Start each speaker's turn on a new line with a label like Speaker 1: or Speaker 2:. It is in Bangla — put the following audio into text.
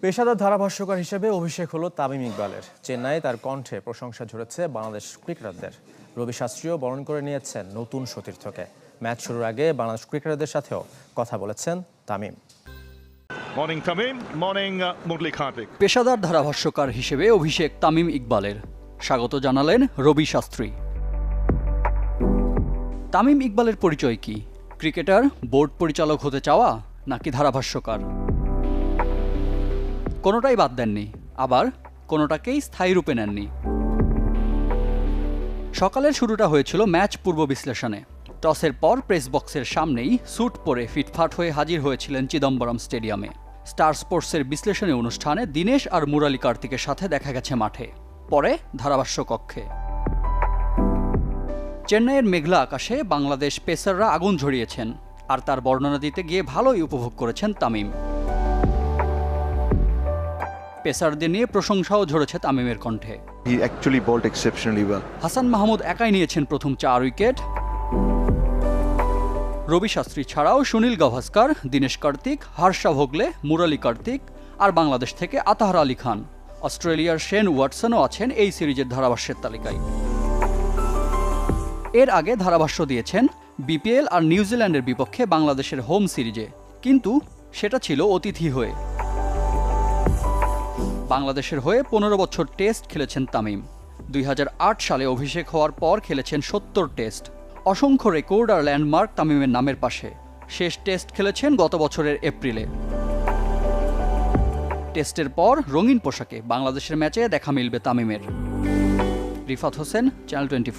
Speaker 1: পেশাদার ধারাভাষ্যকার হিসেবে অভিষেক হলো তামিম ইকবালের। চেন্নাইয়ে তার কণ্ঠে প্রশংসা ঝরেছে বাংলাদেশ ক্রিকেটারদের। রবি শাস্ত্রীও বরণ করে নিয়েছেন নতুন সতীর্থকে। ম্যাচ শুরুর আগে বাংলাদেশ ক্রিকেটারদের সাথেও কথা বলেছেন তামিম।
Speaker 2: Morning uh,
Speaker 3: পেশাদার ধারাভাষ্যকার হিসেবে অভিষেক তামিম ইকবালের। স্বাগত জানালেন রবি শাস্ত্রী। তামিম ইকবালের পরিচয় কি? ক্রিকেটার বোর্ড পরিচালক হতে চাওয়া নাকি ধারাভাষ্যকার? কোনোটাই বাদ দেননি, আবার কোনোটাকেই স্থায়ী রূপে নেননি। সকালের শুরুটা হয়েছিল ম্যাচ পূর্ব বিশ্লেষণে। টসের পর প্রেস বক্সের সামনেই স্যুট পরে ফিটফাট হয়ে হাজির হয়েছিলেন চিদম্বরম স্টেডিয়ামে। স্টার স্পোর্টসের বিশ্লেষণী অনুষ্ঠানে দীনেশ আর মুরালী কার্তিকের সাথে দেখা গেছে মাঠে, পরে ধারাভাষ্য কক্ষে। চেন্নাইয়ের মেঘলা আকাশে বাংলাদেশ পেসাররা আগুন ঝরিয়েছেন, আর তার বর্ণনা দিতে গিয়ে ভালোই উপভোগ করেছেন তামিম। পেসারদের নিয়ে প্রশংসাও ঝরেছে তামিমের কণ্ঠে। হাসান মাহমুদ একাই নিয়েছেন প্রথম চার উইকেট। রবি শাস্ত্রী ছাড়াও সুনীল গাভাস্কার দীনেশ কার্তিক হার্ষা ভোগলে মুরালী কার্তিক আর বাংলাদেশ থেকে আতাহার আলী খান। অস্ট্রেলিয়ার শেন ওয়াটসনও আছেন এই সিরিজের ধারাভাষ্যের তালিকায়। এর আগে ধারাভাষ্য দিয়েছেন বিপিএল আর নিউজিল্যান্ডের বিপক্ষে বাংলাদেশের হোম সিরিজে কিন্তু সেটা ছিল অতিথি হয়ে। বাংলাদেশের হয়ে পনেরো বছর টেস্ট খেলেছেন তামিম। দুই হাজার আট সালে অভিষেক হওয়ার পর খেলেছেন সত্তর টেস্ট। অসংখ্য রেকর্ড আর ল্যান্ডমার্ক তামিমের নামের পাশে। শেষ টেস্ট খেলেছেন গত বছরের এপ্রিলে। টেস্টের পর রঙিন পোশাকে বাংলাদেশের ম্যাচে দেখা মিলবে তামিমের। Rifat Hossain, channel twenty